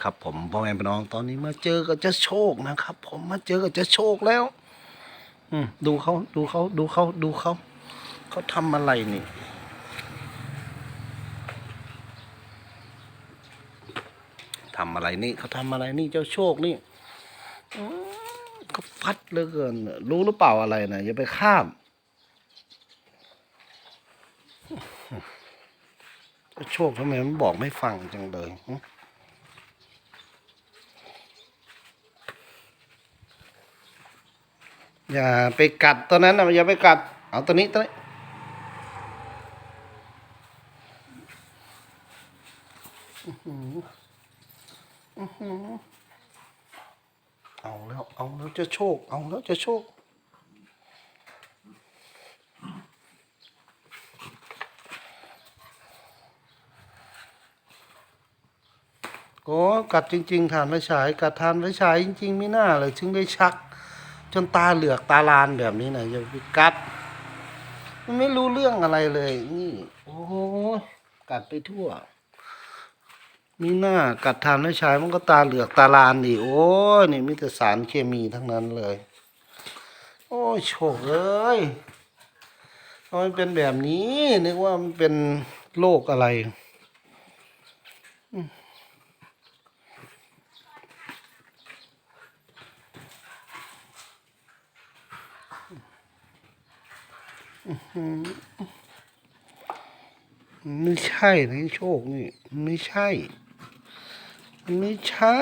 ครับผมพ่อแม่พี่น้องตอนนี้มาเจอกับเจะโชคนะครับ ผมมาเจอกับเจะโชคแล้ว อืมดูเขาดูเขาดูเขาดูเขาเขาทำอะไรนี่ทำอะไรนี่เขาทำอะไรนี่เจ้าโชคนี่เขาฟัดเหลือเกิน รู้หรือเปล่าอะไรนะอย่าไปข้ามเจ้าโชคทำไมมันบอกไม่ฟังจังเลย อย่าไปกัดตัวนั้นนะอย่าไปกัด เอาตัวนี้ตัวนี้อือหืออื้อหือเอาแล้ว เอาแล้วจะโชค เอาแล้วจะโชค โอ้กัดจริงๆทานไฟฉาย กัดทานไฟฉายจริง ๆ ไม่น่าเลยถึงได้ชัก จนตาเหลือกตาลานแบบนี้นะอย่าไปกัด มันไม่รู้เรื่องอะไรเลย นี่ โอ้ยกัดไปทั่ว มีหน้ากัดทานไม่ใช้มันก็ตาเหลือกตาลานดิโอ้ยนี่มีแต่สารเคมีทั้งนั้นเลย โอ้ยโชคเอ้ยทำไมเป็นแบบนี้นึกว่ามันเป็นโรคอะไร ไม่ใช่นะโชคนี่มันไม่ใช่ มันไม่ใช่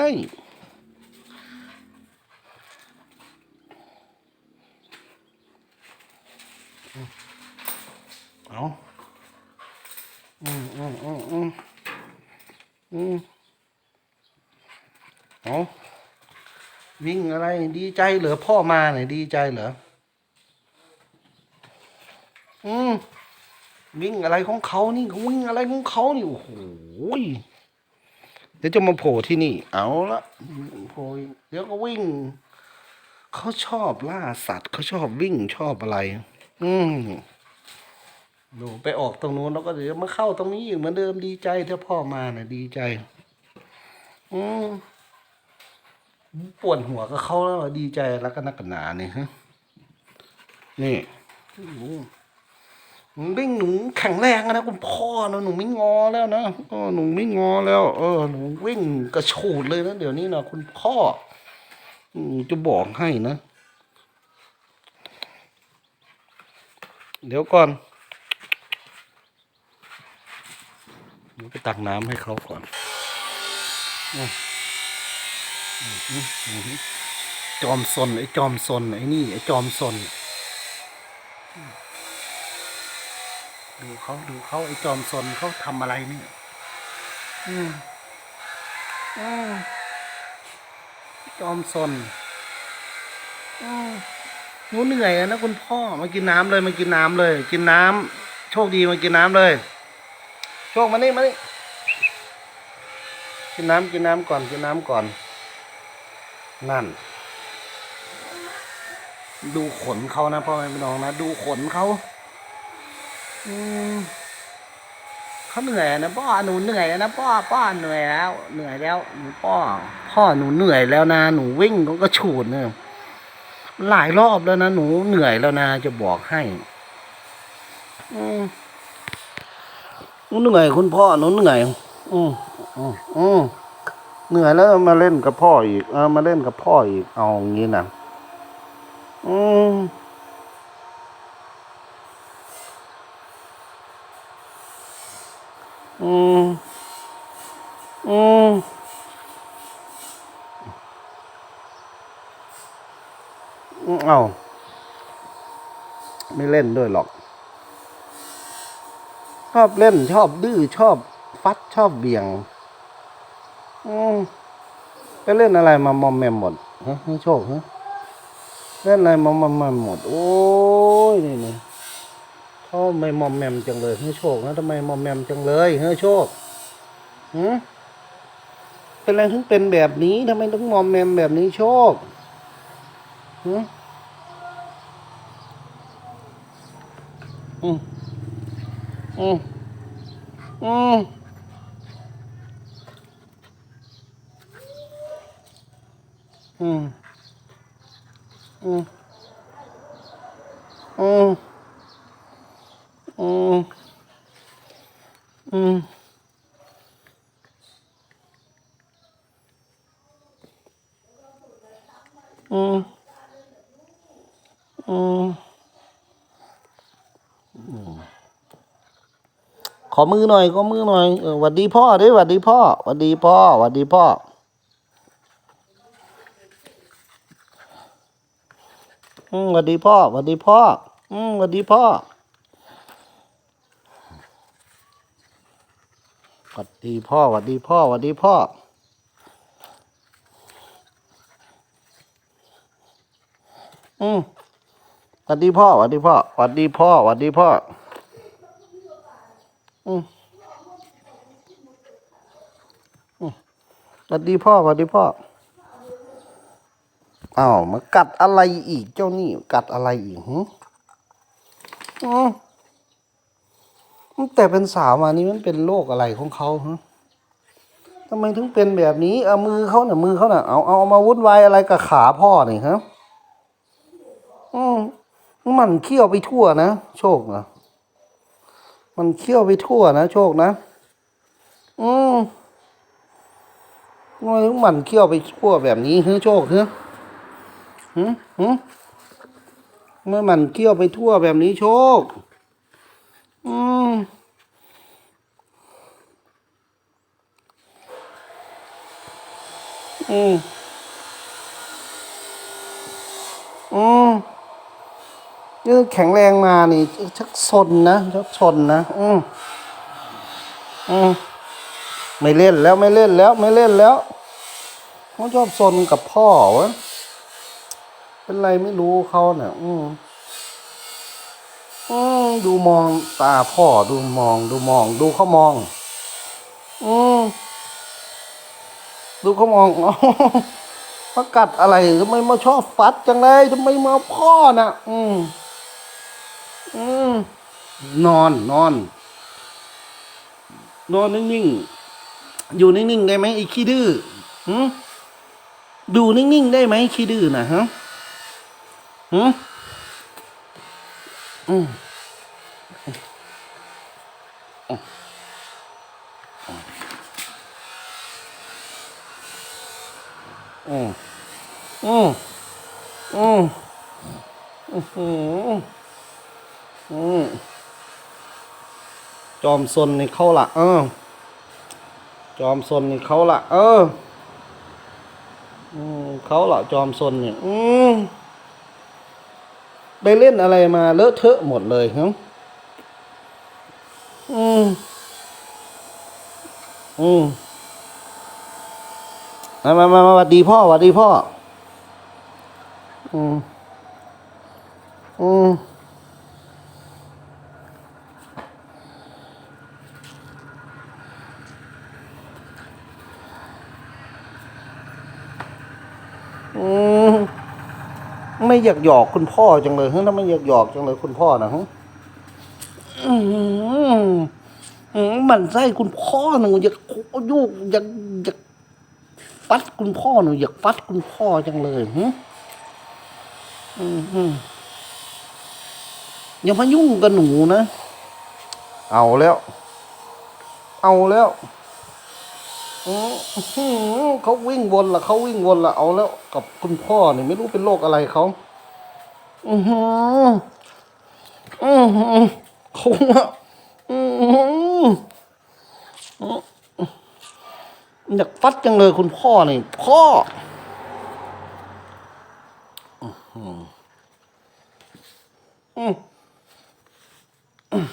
เอาอืมอืมอืมอืมอืมเอาวิ่งอะไรดีใจเหรอพ่อมาเนี่ยดีใจเหรอม วิ่งอะไรของเขานี่เขาวิ่งอะไรของเขานี่โอ้โหเดี๋ยวจะมาโผล่ที่นี่ เอาละโผล่เดี๋ยวก็วิ่ง เขาชอบล่าสัตว์เขาชอบวิ่งชอบอะไร อืมดูไปออกตรงนู้นแล้วก็เดี๋ยวมาเข้าตรงนี้อีกเหมือนเดิมดีใจถ้าพ่อมาเนี่ยดีใจ อืมปวดหัวกับเข้าแล้วดีใจแล้วก็นักกันหนาเนี่ยฮะนี่โอ้โหหนูวิ่งหนูแข็งแรงนะคุณพ่อนะหนูไม่งอแล้วนะเออหนูไม่งอแล้ว เออหนูวิ่งกระโฉดเลยนะเดี๋ยวนี้นะคุณพ่อจะบอกให้นะ เดี๋ยวก่อนเดี๋ยวไปตักน้ำให้เขาก่อนจอมซนไอ้จอมซนไอ้นี่ไอ้จอมซน ดูเขาดูเขาไอ้จอมซนเขาทำอะไรเนี่ยอืมอืมจอมซนอืมหนูเหนื่อยอะนะคุณพ่อ มากินน้ำเลย มากินน้ำเลย กินน้ำโชคดีมากินน้ำเลย โชคมานี่มานี่กินน้ำกินน้ำก่อนกินน้ำก่อน นั่น ดูขนเขานะพ่อแม่พี่น้องนะ ดูขนเขา อืมเขาเหนื่อยนะพ่อหนูเหนื่อยนะพ่อพ่อเหนื่อยแล้ว เหนื่อยแล้วหนูพ่อ พ่อหนูเหนื่อยแล้วนะหนูวิ่งเขาก็ฉูดเนี่ยหลายรอบแล้วนะหนูเหนื่อยแล้วนะจะบอกให้อืมหนูเหนื่อยคุณพ่อหนูเหนื่อยอืมอืมอืมเหนื่อยแล้วมาเล่นกับพ่ออีก เออมาเล่นกับพ่ออีกเอาอย่างนี้นะอืม อืมอืม อืม เอาไม่เล่นด้วยหรอก ชอบเล่นชอบดื้อชอบฟัดชอบเบี่ยง อืมไปเล่นอะไรมามอมแมมหมดฮะให้โชคฮะเล่นอะไรมามอมแมมหมด โอ้ย ไม่มอมแมมจังเลยเฮ้ยโชคนะทำไมมอมแมมจังเลยเฮ้ยโชคหืมเป็นอะไรถึงเป็นแบบนี้ทำไมต้องมอมแมมแบบนี้โชคหืมอืมอืมอืมอืมอืมอืมอืมอืมอืมอืม ขอมือหน่อยขอมือหน่อยหวัดดีพ่อด้วยหวัดดีพ่อหวัดดีพ่อหวัดดีพ่อ อืมสวัสดีพ่อสวัสดีพ่อ อืมสวัสดีพ่อสวัสดีพ่อสวัสดีพ่อสวัสดีพ่ออืม วัสดีพ่อสวัสดีพ่อสวัสดีพ่อสวัสดีพ่ออืมอืมสวัสดีพ่อสวัสดีพ่ออ้าวมากัดอะไรอีกเจ้านี่กัดอะไรอีกหึอืมแต่เป็นสาวมานี่มันเป็นโรคอะไรของเขาฮะทำไมถึงเป็นแบบนี้ เอามือเขาน่ะมือเขาน่ะเอาเอาเอามาวุ่นวายอะไรกับขาพ่อนี่ฮะอืม มันเคี้ยวไปทั่วนะ โชคนะมันเคี้ยวไปทั่วนะ โชคนะ อืมทำไมถึงมันเคี้ยวไปทั่วแบบนี้ฮะโชคฮะหืมหืมเมื่อมันเกี่ยวไปทั่วแบบนี้โชค อืมอืมอืม นี่แข็งแรงมานี่ชักซนนะชักชนนะ อืมอืมไม่เล่นแล้วไม่เล่นแล้วไม่เล่นแล้วเขาชอบซนกับพ่อวะเป็นไรไม่รู้เขาเนี่ยอืมอืมดูมองตาพ่อดูมอง ดูมอง ดูเขามอง อืมดูเขามองมากัดอะไรทำไมมาชอบฟัดจังเลยทำไมมาพ่อน่ะ อืม อืมนอนนอน นอนนิ่งๆ อยู่นิ่งๆ ได้ไหมไอ้ขี้ดื้อหืดูนิ่งๆ ได้ไหมขี้ดื้อนะฮะหือืมอืมอืมอืมอืมอืม อืมจอมซนนี่เขาละเออ จอมซนนี่เขาละเอออืมเขาละจอมซนเนี่ย อืมไปเล่นอะไรมาเลอะเทอะหมดเลยครับอืมอืมมามามามาหวัดดีพ่อวัดดีพ่อ อืม อืม ไม่อยากหยอกคุณพ่อจังเลยเฮ้ยถ้าไมอยากหยอกจังเลยคุณพ่อนะฮะมันไส้คุณพ่อหนูอยากยุกอยากอยากฟัดคุณพ่อหนูอยากฟัดคุณพ่อจังเลยฮะอืมอืมอย่ามายุ่งกับหนูนะ เอาแล้ว เอาแล้ว อืมอื้อหือเขาวิ่งวนละเขาวิ่งวนละเอาแล้วกับคุณพ่อเนี่ยไม่รู้เป็นโรคอะไรเขาอือหืออือหือเขาอะอือหืออยากฟัดจังเลยคุณพ่อนี่พ่ออือหืออืมอืม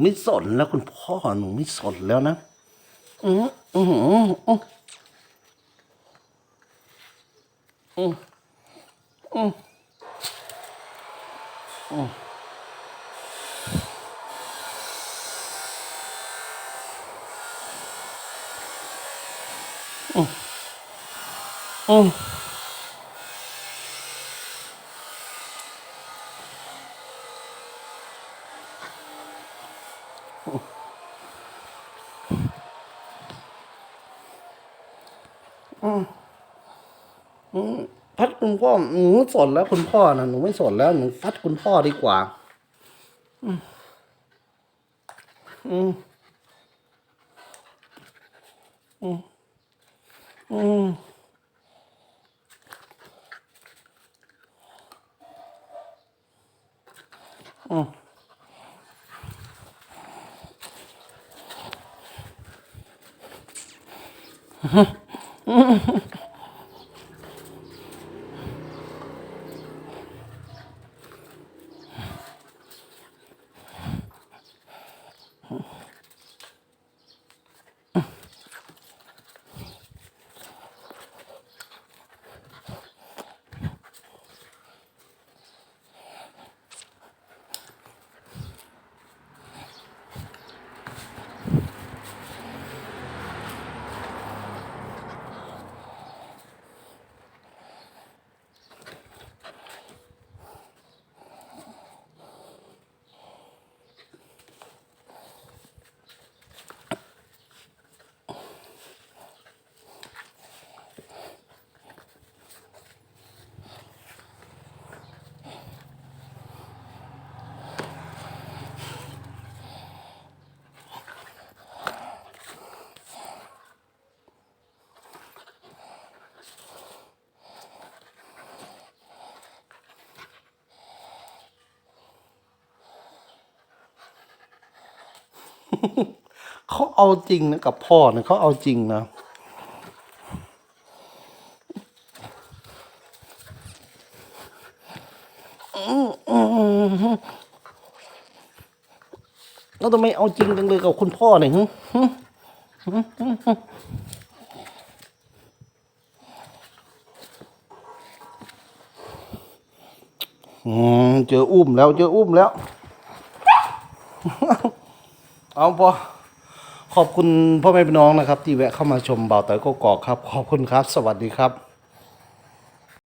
ไม่สนแล้วคุณพ่อหนูไม่สนแล้วนะ 嗯嗯嗯嗯嗯嗯嗯嗯嗯嗯。 อ๋ออือพัดคุณพ่อหนูสนแล้วคุณพ่อนะหนูไม่สนแล้วหนูฟัดคุณพ่อดีกว่า อืมอืมอืมอืมอืม Mm-hmm. เขาเอาจริงนะกับพ่อเนี่ยเขาเอาจริงนะแล้วทำไมเอาจริงจังเลยกับคุณพ่อเนี่ยหึหึหึหึหึอืมเจออุ้มแล้ว เจออุ้มแล้ว เอาพอขอบคุณพ่อแม่พี่น้องนะครับ ที่แวะเข้ามาชมเบาเต๋อก็กอกครับ ขอบคุณครับ สวัสดีครับ